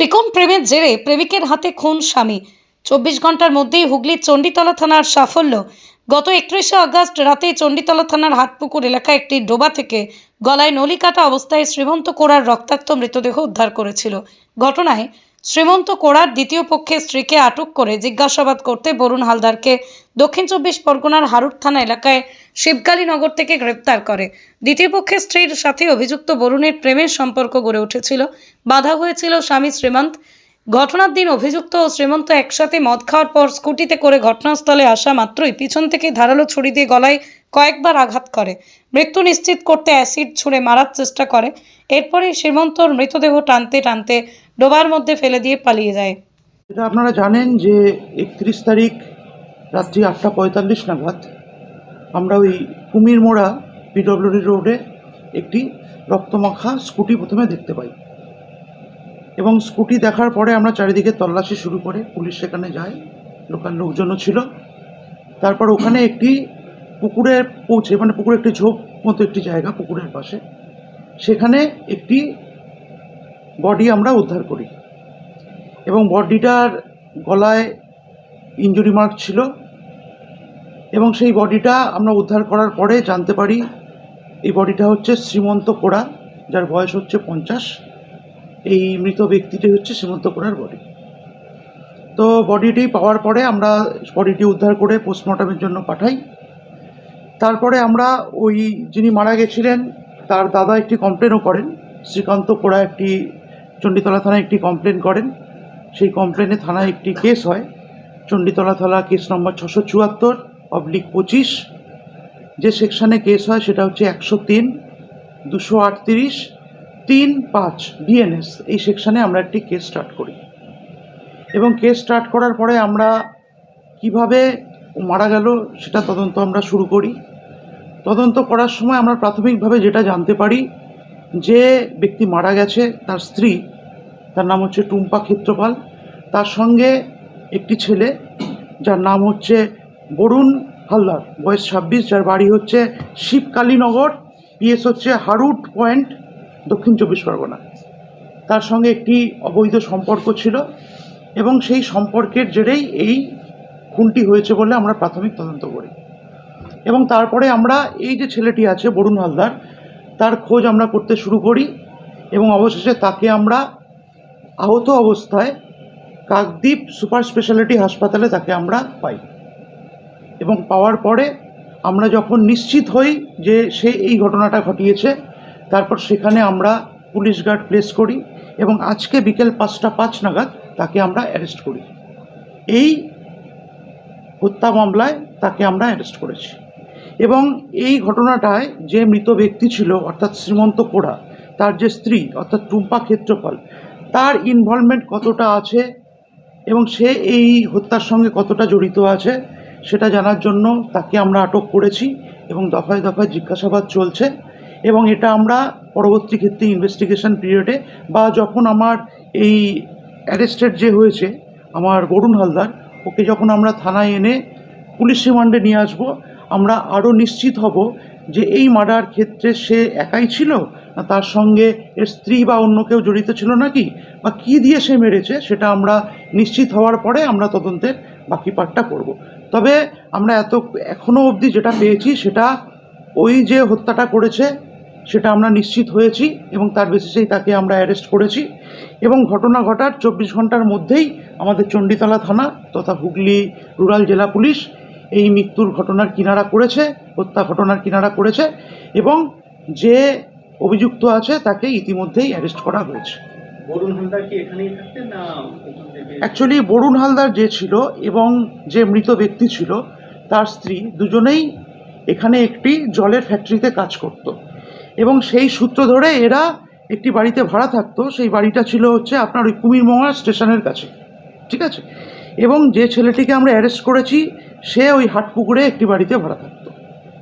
ত্রিকোণ প্রেমের জেরে প্রেমিকের হাতে খুন স্বামী। চব্বিশ ঘণ্টার মধ্যেই হুগলির চণ্ডীতলা থানার সাফল্য। গত একত্রিশে আগস্ট রাতে চণ্ডীতলা থানার হাটপুকুর এলাকায় একটি ডোবা থেকে গলায় নলি কাটা অবস্থায় শ্রীমন্ত কোড়ার রক্তাক্ত মৃতদেহ উদ্ধার করেছিল। ঘটনায় শ্রীমন্ত কোড়ার দ্বিতীয় পক্ষের স্ত্রীকে আটক করে জিজ্ঞাসাবাদ করতে বরুণ হালদারকে দক্ষিণ চব্বিশ পরগনার হারুট থানা এলাকায় শিবকালীনগর থেকে গ্রেপ্তার করে। দ্বিতীয় পক্ষের স্ত্রীর সাথে অভিযুক্ত বরুণের প্রেমের সম্পর্ক গড়ে উঠেছিল। বাধা হয়েছিল স্বামী শ্রীমন্ত। ঘটনার দিন অভিযুক্ত ও শ্রীমন্ত একসাথে মদ খাওয়ার পর স্কুটিতে করে ঘটনাস্থলে আসা মাত্রই পিছন থেকে ধারালো ছুরি দিয়ে গলায় কয়েকবার আঘাত করে। মৃত্যু নিশ্চিত করতে অ্যাসিড ছুঁড়ে মারার চেষ্টা করে। এরপরে শ্রীমন্তর মৃতদেহ টানতে টানতে ডোবার মধ্যে ফেলে দিয়ে পালিয়ে যায়। আপনারা জানেন যে একত্রিশ তারিখ রাত্রি আটটা পঁয়তাল্লিশ নাগাদ আমরা ওই কুমির মোড়া পিডব্লিউডি রোডে একটি রক্তমাখা স্কুটি প্রথমে দেখতে পাই। এবং স্কুটি দেখার পরে আমরা চারিদিকে তল্লাশি শুরু করে, পুলিশ সেখানে যায়, লোকাল লোকজনও ছিল। তারপর ওখানে একটি পুকুরে পৌঁছে মানে পুকুরে একটি ঝোপ মতো একটি জায়গা পুকুরের পাশে। সেখানে একটি বডি আমরা উদ্ধার করি। এবং বডিটার গলায় ইঞ্জুরি মার্ক ছিল। এবং সেই বডিটা আমরা উদ্ধার করার পরে জানতে পারি, এই বডিটা হচ্ছে শ্রীমন্ত কোড়া যার বয়স হচ্ছে পঞ্চাশ। এই মৃত ব্যক্তিটি হচ্ছে শ্রীমন্ত কোড়ার বডি। তো বডিটি পাওয়ার পরে আমরা বডিটি উদ্ধার করে পোস্টমর্টমের জন্য পাঠাই। তারপরে আমরা ওই যিনি মারা গেছিলেন, তার দাদা একটি কমপ্লেনও করেন। শ্রীকান্ত কোড়া একটি চণ্ডীতলা থানায় একটি কমপ্লেন করেন। সেই কমপ্লেনে থানায় একটি কেস হয়। চণ্ডীতলা থানা কেস নম্বর ছশো চুয়াত্তর অবলিক পঁচিশ। যে সেকশানে কেস হয়, সেটা হচ্ছে একশো তিন, দুশো আটত্রিশ, তিন পাঁচ বিএনএস এই সেকশানে আমরা একটি কেস স্টার্ট করি। এবং কেস স্টার্ট করার পরে আমরা কীভাবে মারা গেল, সেটা তদন্ত আমরা শুরু করি। তদন্ত করার সময় আমরা প্রাথমিকভাবে যেটা জানতে পারি, যে ব্যক্তি মারা গেছে, তার স্ত্রী, তার নাম হচ্ছে টুম্পা ক্ষেত্রপাল। তার সঙ্গে একটি ছেলে, যার নাম হচ্ছে বরুণ হালদার। বয়স ছাব্বিশ, যার বাড়ি হচ্ছে শিবকালীনগর। পিএস হচ্ছে হারুট পয়েন্ট, দক্ষিণ চব্বিশ পরগনা। তার সঙ্গে একটি অবৈধ সম্পর্ক ছিল এবং সেই সম্পর্কের জেরেই এই খুনটি হয়েছে বলে আমরা প্রাথমিক তদন্ত করি। এবং তারপরে আমরা এই যে ছেলেটি আছে, বরুণ হালদার, তার খোঁজ আমরা করতে শুরু করি এবং অবশেষে তাকে আমরা আহত অবস্থায় কাকদ্বীপ সুপার স্পেশালিটি হাসপাতালে তাকে আমরা পাই। এবং পাওয়ার পরে আমরা যখন নিশ্চিত হই যে সে এই ঘটনাটা ঘটিয়েছে, তারপর সেখানে আমরা পুলিশ গার্ড প্লেস করি এবং আজকে বিকেল পাঁচটা পাঁচ নাগাদ তাকে আমরা অ্যারেস্ট করি। এই হত্যা মামলায় তাকে আমরা অ্যারেস্ট করেছি। এবং এই ঘটনাটায় যে মৃত ব্যক্তি ছিল, অর্থাৎ শ্রীমন্ত কোড়া তার যে স্ত্রী, অর্থাৎ টুম্পা ক্ষেত্রপাল তার ইনভলভমেন্ট কতটা আছে এবং সে এই হত্যার সঙ্গে কতটা জড়িত আছে সেটা জানার জন্য তাকে আমরা আটক করেছি এবং দফায় দফায় জিজ্ঞাসাবাদ চলছে এবং এটা আমরা পরবর্তী ক্ষেত্রে ইনভেস্টিগেশন পিরিয়ডে বা যখন আমার এই অ্যারেস্টেড যে হয়েছে, আমার বরুণ হালদার, ওকে যখন আমরা থানায় এনে পুলিশ রিমান্ডে নিয়ে আসব, আমরা আরও নিশ্চিত হব যে এই মার্ডার ক্ষেত্রে সে একাই ছিল না, তার সঙ্গে এর স্ত্রী বা অন্য কেউ জড়িত ছিল নাকি? বা কী দিয়ে সে মেরেছে সেটা আমরা নিশ্চিত হওয়ার পরে আমরা তদন্তের বাকি পাঠটা করব। তবে আমরা এত এখনও অবধি যেটা পেয়েছি সেটা ওই যে হত্যাটা করেছে সেটা আমরা নিশ্চিত হয়েছি এবং তার বেসিসেই তাকে আমরা অ্যারেস্ট করেছি এবং ঘটনা ঘটার চব্বিশ ঘণ্টার মধ্যেই আমাদের চণ্ডীতলা থানা তথা হুগলি রুরাল জেলা পুলিশ এই মৃত্যুর ঘটনার কিনারা করেছে, হত্যা ঘটনার কিনারা করেছে এবং যে অভিযুক্ত আছে তাকে ইতিমধ্যেই অ্যারেস্ট করা হয়েছে। অ্যাকচুয়ালি বরুণ হালদার যে ছিল এবং যে মৃত ব্যক্তি ছিল তার স্ত্রী দুজনেই এখানে একটি জলের ফ্যাক্টরিতে কাজ করত। এবং সেই সূত্র ধরে এরা একটি বাড়িতে ভাড়া থাকতো। সেই বাড়িটা ছিল হচ্ছে আপনার ওই কুমিরমোহা স্টেশনের কাছে। ঠিক আছে? এবং যে ছেলেটিকে আমরা অ্যারেস্ট করেছি সে ওই হাটপুকুরে একটি বাড়িতে ভাড়া থাকতো।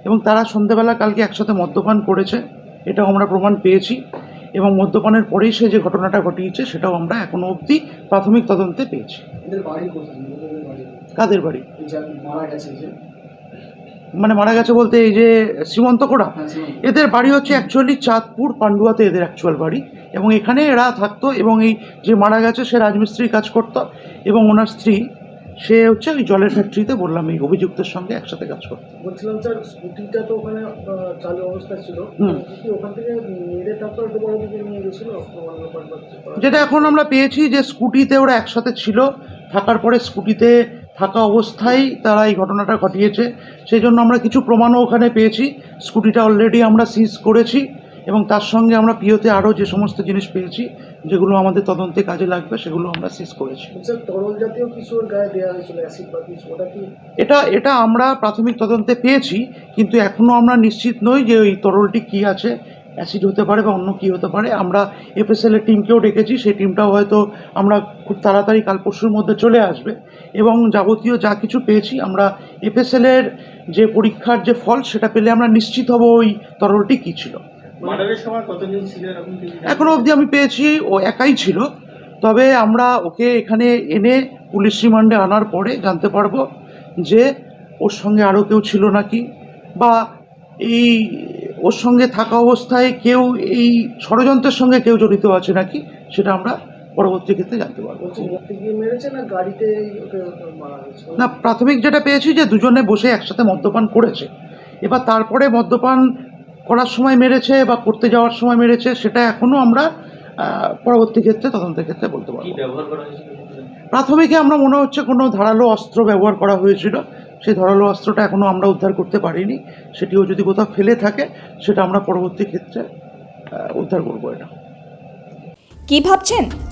এবং তারা সন্ধেবেলা কালকে একসাথে মদ্যপান করেছে। এটাও আমরা প্রমাণ পেয়েছি। এবং মদ্যপানের পরেই সে যে ঘটনাটা ঘটিয়েছে সেটাও আমরা এখনও অবধি প্রাথমিক তদন্তে পেয়েছি? কাদের বাড়ি? মানে মারা গেছে বলতে এই যে শ্রীমন্ত কোড়া? এদের বাড়ি হচ্ছে অ্যাকচুয়ালি চাঁদপুর পান্ডুয়াতে এদের অ্যাকচুয়াল বাড়ি। এবং এখানে এরা থাকতো এবং এই যে মারা গেছে সে রাজমিস্ত্রির কাজ করতো। এবং ওনার স্ত্রী সে হচ্ছে ওই জলের ফ্যাক্টরিতে বললাম এই অভিযুক্তের সঙ্গে একসাথে কাজ করতো। বলছিলাম স্যার স্কুটিটা তো ওখানে চালু অবস্থায় ছিল। ওখান থেকে মেরে তারপর নিয়ে গেছিল? যেটা এখন আমরা পেয়েছি যে স্কুটিতে ওরা একসাথে ছিল। থাকার পরে স্কুটিতে থাকা অবস্থায় তারা এই ঘটনাটা ঘটিয়েছে। সেই জন্য আমরা কিছু প্রমাণও ওখানে পেয়েছি। স্কুটিটা অলরেডি আমরা সিজ করেছি। এবং তার সঙ্গে আমরা পিওতে আরও যে সমস্ত জিনিস পেয়েছি যেগুলো আমাদের তদন্তে কাজে লাগবে সেগুলো আমরা সিজ করেছি। এটা এটা আমরা প্রাথমিক তদন্তে পেয়েছি কিন্তু এখনও আমরা নিশ্চিত নই যে ওই তরলটি কী আছে অ্যাসিড হতে পারে বা অন্য কী হতে পারে। আমরা এফএসএল এর টিমকেও ডেকেছি সেই টিমটাও হয়তো আমরা খুব তাড়াতাড়ি কাল পরশুর মধ্যে চলে আসবে। এবং যাবতীয় যা কিছু পেয়েছি আমরা এফএসএল এর যে পরীক্ষার যে ফল সেটা পেলে আমরা নিশ্চিত হব ওই তরলটি কী ছিল। মার্ডারের সময় কতজন ছিল? এরকম কিছু জানেন? এখনও অবধি আমি পেয়েছি ও একাই ছিল। তবে আমরা ওকে এখানে এনে পুলিশ রিমান্ডে আনার পরে জানতে পারব যে ওর সঙ্গে আরও কেউ ছিল নাকি বা এই ওর সঙ্গে থাকা অবস্থায় কেউ এই ষড়যন্ত্রের সঙ্গে কেউ জড়িত আছে নাকি সেটা আমরা পরবর্তী ক্ষেত্রে জানতে পারব। না প্রাথমিক যেটা পেয়েছি যে দুজনে বসে একসাথে মদ্যপান করেছে। এবার তারপরে মদ্যপান করার সময় মেরেছে বা করতে যাওয়ার সময় মেরেছে সেটা এখনও আমরা পরবর্তী ক্ষেত্রে তদন্তের ক্ষেত্রে বলতে কি পারব ব্যবহার করা হয়েছিল? প্রাথমিকে আমরা মনে হচ্ছে কোনো ধারালো অস্ত্র ব্যবহার করা হয়েছিল। সেই ধারালো অস্ত্রটা এখনও আমরা উদ্ধার করতে পারিনি। সেটিও যদি কোথাও ফেলে থাকে সেটা আমরা পরবর্তী ক্ষেত্রে উদ্ধার করব এটা। কি ভাবছেন?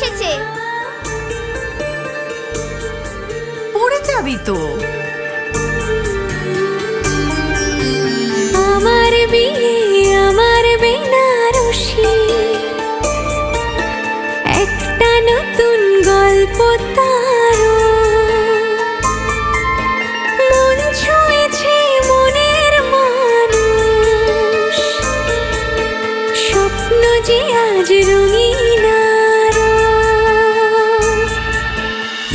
এসেছে। পড়ে যাবি তো। আমার মেয়ে আমার বেনারসি। একটা নতুন গল্প